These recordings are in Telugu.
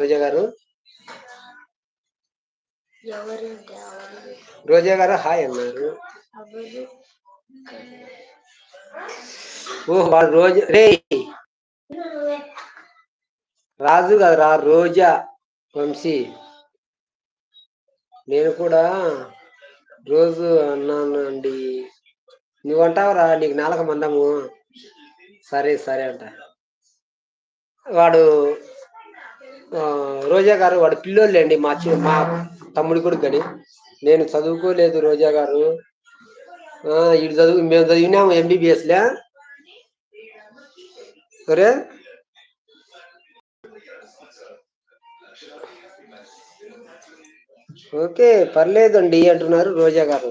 రోజా గారు? రోజా గారు హాయ్ అన్నారు. ఎవరు? ఓ వాడు రోజా రే! రాజు కదరా రోజా వంశీ. నేను కూడా రోజు అన్నాను అండి నువ్వు అంటావురా నీకు నాలుక మందము? సరే సరే అంట. వాడు రోజా గారు వాడు పిల్లోళ్ళండి మా మా తమ్ముడి కొడుకు అని నేను చదువుకోలేదు రోజా గారు. ఆ, ఇటు చదువు మేము చదివినాము ఎంబీబీఎస్లే సరే? ఓకే పర్లేదండి అంటున్నారు రోజా గారు.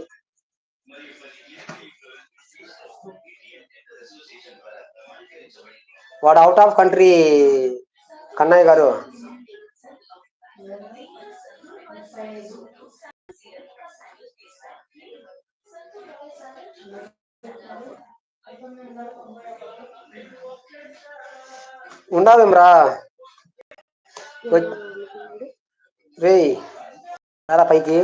వాడు అవుట్ ఆఫ్ కంట్రీ కన్నయ్య గారు. ఉండవేమ్రా రే రారా పైకి.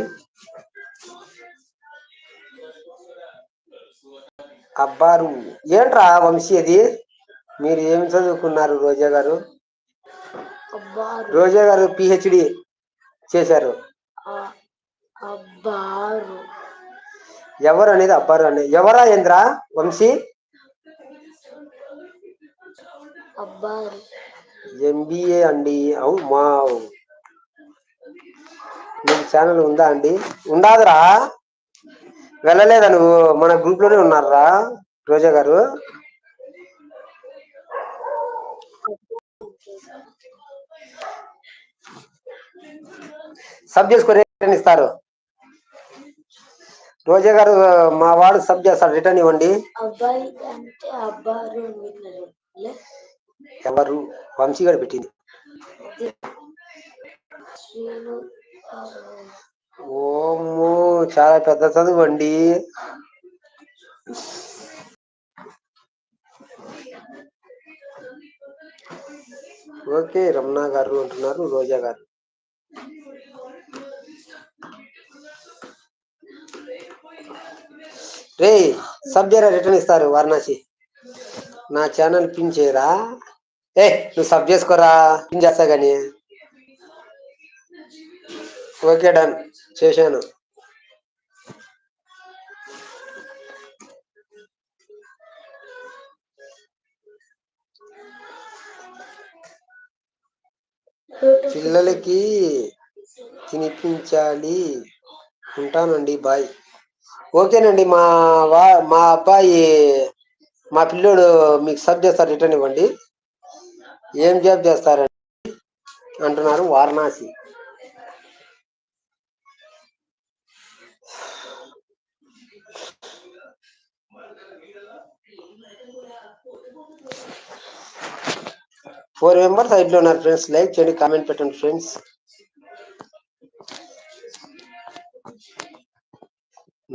అబ్బారు ఏంట్రా వంశీ అది? మీరు ఏమి చదువుకున్నారు రోజా గారు? రోజా గారు పిహెచ్డి చేశారు. అబ్బారు ఎవరు అనేది అబ్బారు అనేది ఎవరా ఏంద్ర వంశీ? అబ్బారు ఎంబీఏ అండి. అవు మా మీకు ఛానల్ ఉందా అండి? ఉండాదిరా. వెళ్ళలేదా నువ్వు? మన గ్రూప్లోనే ఉన్నారా రోజా గారు. సబ్ చేసుకో రిటర్న్ ఇస్తారు. రోజా గారు మా వాడు సబ్ చేస్తారు రిటర్న్ ఇవ్వండి. ఎవరు? వంశీ గారు పెట్టింది. ఓము చాలా పెద్ద చదువు అండి. ఓకే రమణ గారు అంటున్నారు రోజా గారు. రే సబ్ చేయరా రిటర్న్ ఇస్తారు వారణాసి. నా ఛానల్ పిన్ చేయరా? ఏ నువ్వు సబ్ చేసుకోరా? పిన్ చేస్తా కానీ? Okay done. చేశాను. పిల్లలకి తినిపించాలి ఉంటానండి బాయ్. ఓకేనండి మా వా మా అబ్బాయి మా పిల్లోడు మీకు సబ్ చేస్తారు రిటర్న్ ఇవ్వండి. ఏం జాబ్ చేస్తారండి? అంటున్నారు వారణాసి. ఫోర్ మెంబర్స్ సైడ్లో ఉన్నారు ఫ్రెండ్స్. లైక్ చేయండి కామెంట్ పెట్టండి ఫ్రెండ్స్.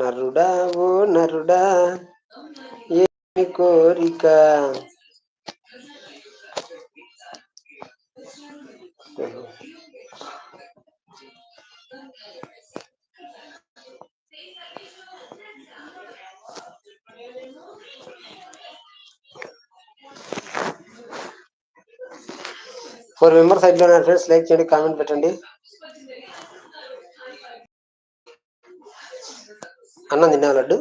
నరుడా ఓ నరుడా ఏమి కోరిక? ఫోర్ మెంబర్స్ సైడ్లో ఉన్నారు ఫ్రెండ్స్ లైక్ చేయండి కామెంట్ పెట్టండి అన్నం తిన్నావు లడ్డు?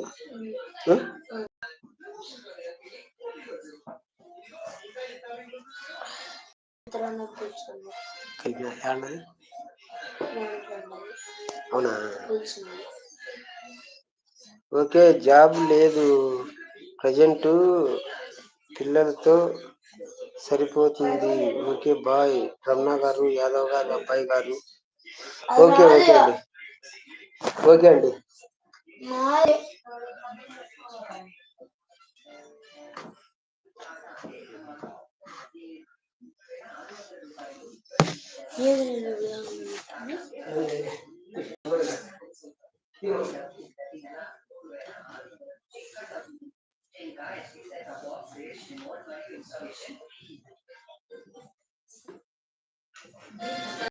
అవునా? ఓకే జాబ్ లేదు. ప్రజెంట్ పిల్లలతో సరిపోతుంది ఓకే బాయ్ రమణ గారు యాదవ్ గారు అబ్బాయి గారు ఓకే ఓకే అండి ఓకే అండి Guys, we set up our creation mode for installation.